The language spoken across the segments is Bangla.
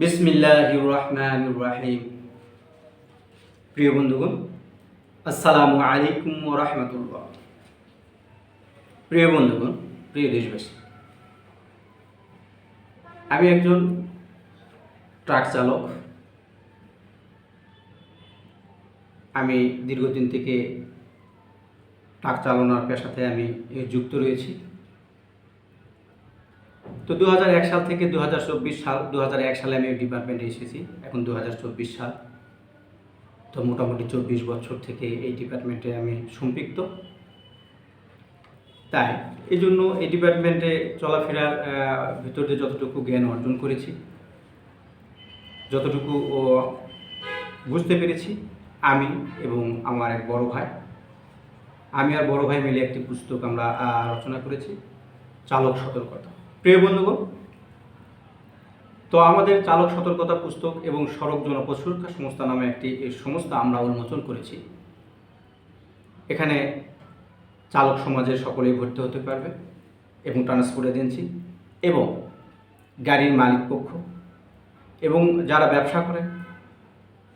বিসমিল্লাহ রহমান রাহিম প্রিয় বন্ধুগণ, আসসালামু আলাইকুম রহমতুল্লাহ। প্রিয় বন্ধুগণ, প্রিয় দেশবাসী, আমি একজন ট্রাক চালক। আমি দীর্ঘদিন থেকে ট্রাক চালানোর পেশাতে আমি যুক্ত রয়েছি। তো দু হাজার এক সাল থেকে দু হাজার চব্বিশ সাল দু হাজার এক সালে আমি ডিপার্টমেন্টে এসেছি, এখন দু হাজার চব্বিশ সাল। তো মোটামুটি চব্বিশ বছর থেকে এই ডিপার্টমেন্টে আমি সম্পৃক্ত। তাই এই জন্য এই ডিপার্টমেন্টে চলাফেরার ভিতর দিয়ে যতটুকু জ্ঞান অর্জন করেছি, যতটুকু বুঝতে পেরেছি, আমি এবং আমার এক বড় ভাই। আমি আর বড় ভাই মিলে একটি পুস্তক আমরা রচনা করেছি, চালক সতর্কতা। প্রিয় তো আমাদের চালক সতর্কতা পুস্তক এবং সড়ক জনপদ সুরক্ষা সংস্থা নামে একটি সংস্থা আমরা উন্মোচন করেছি। এখানে চালক সমাজের সকলেই ভর্তি হতে পারবে এবং ট্রান্সপোর্ট এজেন্সি এবং গাড়ির মালিক পক্ষ এবং যারা ব্যবসা করে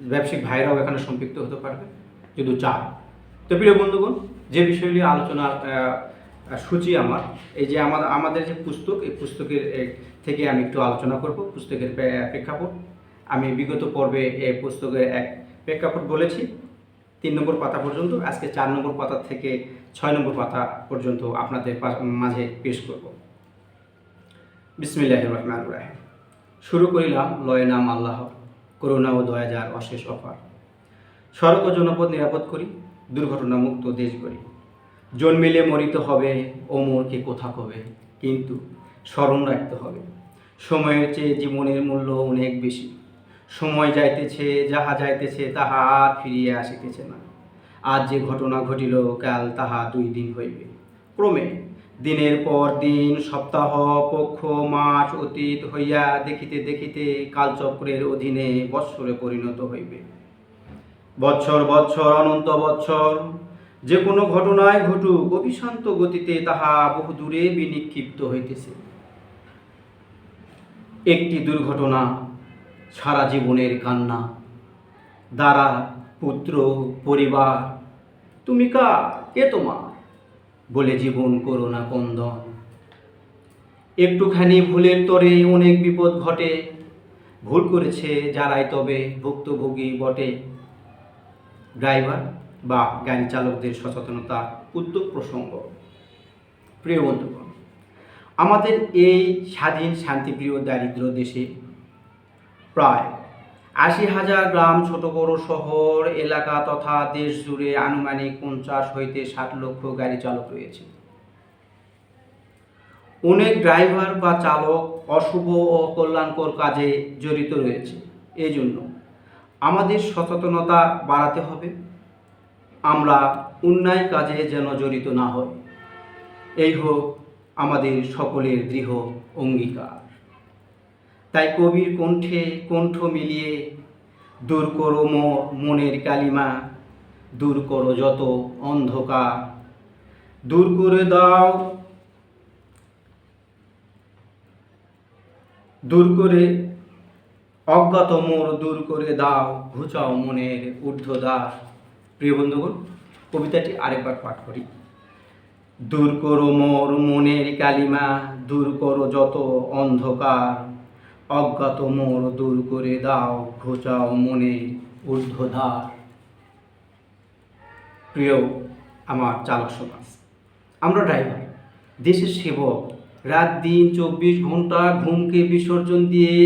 ব্যবসায়িক ভাইরাও এখানে সম্পৃক্ত হতে পারবে যদি চায়। তো প্রিয় বন্ধুগণ যে বিষয়গুলি আলোচনার আহ, সূচি আমার। এই যে আমাদের আমাদের যে পুস্তক, এই পুস্তকের থেকে আমি একটু আলোচনা করব, পুস্তকের প্রেক্ষাপট। আমি বিগত পর্বে এই পুস্তকের এক প্রেক্ষাপট বলেছি। তিন নম্বর পাতা পর্যন্ত, আজকে চার নম্বর পাতা থেকে ছয় নম্বর পাতা পর্যন্ত আপনাদের মাঝে পেশ করব। বিসমিল্লাহ রহমান রাহিম। শুরু করিলাম, লয় নাম আল্লাহ, করুণা ও দয়া যার অশেষ অফার। সড়ক ও জনপদ নিরাপদ করি দুর্ঘটনা মুক্ত দেশ গড়ি। জন্মিলে মরিতে হবে, ওমরকে কোথা কবে? কিন্তু স্মরণ রাখতে হবে। সময়ের চেয়ে জীবনের মূল্য অনেক বেশি। সময় যাইতেছে, যাহা যাইতেছে, তাহা আর ফিরিয়ে আসিতেছে না। আজ যে ঘটনা ঘটিল, কাল তাহা দুই দিন হইবে। ক্রমে দিনের পর দিন, সপ্তাহ, পক্ষ, মাস অতীত হইয়া দেখিতে দেখিতে কালচক্রের অধীনে বৎসরে পরিণত হইবে। বৎসর বৎসর, অনন্ত বৎসর যে কোনো ঘটনায় ঘটুক, অভিশান্ত গতিতে তাহা বহু দূরে বিনিক্ষিপ্ত হইতেছে। একটি দুর্ঘটনা, সারা জীবনের কান্না দ্বারা পুত্র, পরিবার, তুমি কা কে তোমার? বলে জীবন করো না কন্দন একটুখানি ভুলের তরে অনেক বিপদ ঘটে, ভুল করেছে যারাই তবে ভুক্তভোগী বটে। ড্রাইভার বা গাড়ি চালকদের সচেতনতা উদ্যোগ প্রসঙ্গ। প্রিয় বন্ধুগণ, আমাদের এই স্বাধীন, শান্তিপ্রিয়, দারিদ্র দেশে প্রায় আশি হাজার গ্রাম ছোট বড় শহর, এলাকা তথা দেশ জুড়ে আনুমানিক পঞ্চাশ হইতে ষাট লক্ষ গাড়ি চালক রয়েছে। অনেক ড্রাইভার বা চালক অশুভ ও কল্যাণকর কাজে জড়িত রয়েছে। এই জন্য আমাদের সচেতনতা বাড়াতে হবে। আমরা অন্যায় কাজে যেন জড়িত না হই। এই হোক আমাদের সকলের দৃঢ় অঙ্গীকার। তাই কবির কণ্ঠে কণ্ঠ মিলিয়ে দূর করো মনের কালিমা, দূর করো যত অন্ধকার। দূর করে দাও, দূর করে অজ্ঞাত মোর দূর করে দাও, ঘুচাও মনের ঊর্ধ্বদ্বার। প্রিয় বন্ধুগণ, কবিতাটি আরেকবার পাঠ করি। দূর করো মোর মনের কালিমা, দূর করো যত অন্ধকার। অজ্ঞাত মোর দূর করে দাও, ঘোচাও মনের ঊর্ধ্বধার। প্রিয়, আমার চালক সমাজ, আমরা ড্রাইভার, দেশের সেবক, রাত দিন চব্বিশ ঘণ্টা ঘুমকে বিসর্জন দিয়ে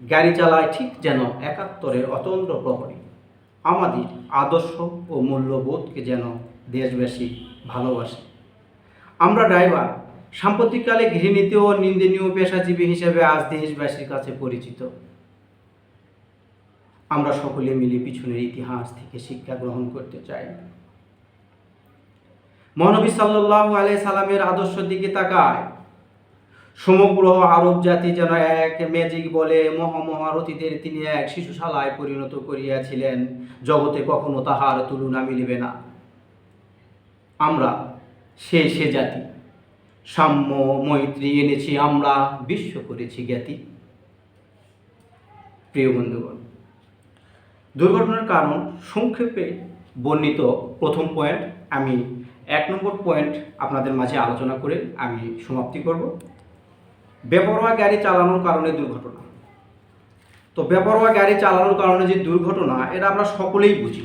গাড়ি চালায় ঠিক যেন একাত্তরের অতন্ত্র প্রহরী। আমাদের আদর্শ ও মূল্যবোধকে যেন দেশবাসী ভালোবাসে। আমরা ড্রাইভার, সাম্প্রতিককালে ঘৃণিত ও নিন্দনীয় পেশাজীবী হিসেবে আজ দেশবাসীর কাছে পরিচিত। আমরা সকলে মিলে পিছনের ইতিহাস থেকে শিক্ষা গ্রহণ করতে চাই। মহানবী সাল্লাহ আলাই সালামের আদর্শ দিকে তাকায়। সমগ্র আরব জাতি যেন এক ম্যাজিক বলে মহামহারথীদের তিনি এক শিশুশালায় পরিণত করিয়াছিলেন। জগতে কখনো তাহার তুলনা মিলিবে না। আমরা সে সে জাতি। সাম্য, মৈত্রী এনেছি আমরা, বিশ্ব করেছি জ্ঞাতি। প্রিয় বন্ধুগণ, দুর্ঘটনার কারণ সংক্ষেপে বর্ণিত প্রথম পয়েন্ট আমি এক নম্বর পয়েন্ট আপনাদের মাঝে আলোচনা করে আমি সমাপ্তি করব। বেপরোয়া গাড়ি চালানোর কারণে দুর্ঘটনা। তো বেপরোয়া গাড়ি চালানোর কারণে যে দুর্ঘটনা, এটা আমরা সকলেই বুঝি।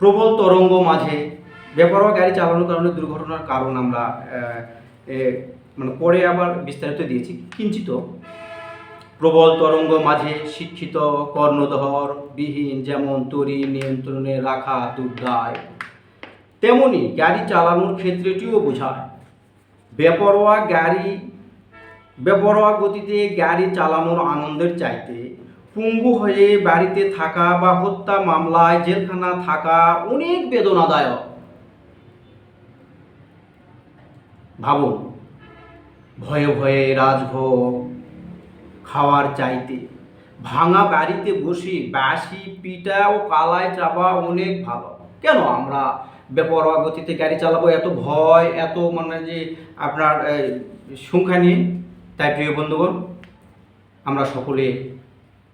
প্রবল তরঙ্গ মাঝে বেপরোয়া গাড়ি চালানোর কারণে দুর্ঘটনার কারণ আমরা মানে পরে আবার বিস্তারিত দিয়েছি। কিঞ্চিত প্রবল তরঙ্গ মাঝে শিক্ষিত, কর্ণধর, বিহীন, যেমন তরি নিয়ন্ত্রণে রাখা, দুর্দায়, তেমনি গাড়ি চালানোর ক্ষেত্রটিও বোঝায়। বেপরোয়া গাড়ি, বেপরোয়া গতিতে গাড়ি চালানোর আনন্দের চাইতে পঙ্গু হয়ে বাড়িতে থাকা বা হত্যা মামলায় জেলখানা থাকা অনেক বেদনাদায়ক। ভাবুন, ভয়ে ভয়ে রাজভোগ খাওয়ার চাইতে ভাঙা বাড়িতে বসে বাসি পিঠা ও কালায় চাপা অনেক ভালো। কেন আমরা বেপরোয়া গতিতে গাড়ি চালাবো, এত ভয়, এত মানে যে আপনার সংখ্যা নিয়ে। তাই প্রিয় বন্ধুগণ, আমরা সকলে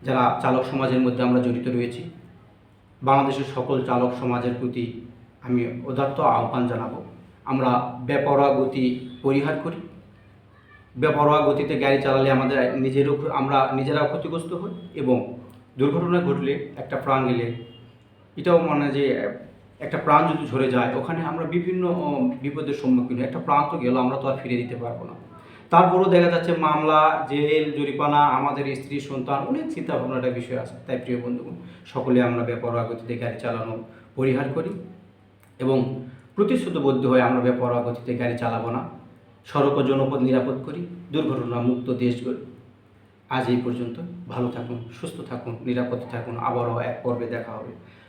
যারা চালক সমাজের মধ্যে আমরা জড়িত রয়েছি, বাংলাদেশের সকল চালক সমাজের প্রতি আমি উদাত্ত আহ্বান জানাব। আমরা বেপরোয়া গতি পরিহার করি। বেপরোয়া গতিতে গাড়ি চালালে আমাদের নিজেরও আমরা নিজেরাও ক্ষতিগ্রস্ত হই এবং দুর্ঘটনা ঘটলে একটা প্রাণ গেলে, এটাও মানে যে একটা প্রাণ যদি ঝরে যায়, ওখানে আমরা বিভিন্ন বিপদের সম্মুখীন একটা প্রাণ তো গেল আমরা তো আর ফিরে দিতে পারব না। তারপরও দেখা যাচ্ছে মামলা, জেল জরিপানা আমাদের স্ত্রী, সন্তান, অনেক চিন্তা একটা বিষয় আছে। তাই প্রিয় বন্ধুগণ, সকলে আমরা বেপরোয়া গতিতে গাড়ি চালানো, পরিহার করি এবং প্রতিশ্রুতিবদ্ধ হয়ে আমরা বেপরোয়া গতিতে গাড়ি চালাবো না। সড়ক জনপদ নিরাপদ করি দুর্ঘটনা মুক্ত দেশ গড়ি। আজ এই পর্যন্ত। ভালো থাকুন, সুস্থ থাকুন, নিরাপদ থাকুন। আবারও এক পর্বে দেখা হবে।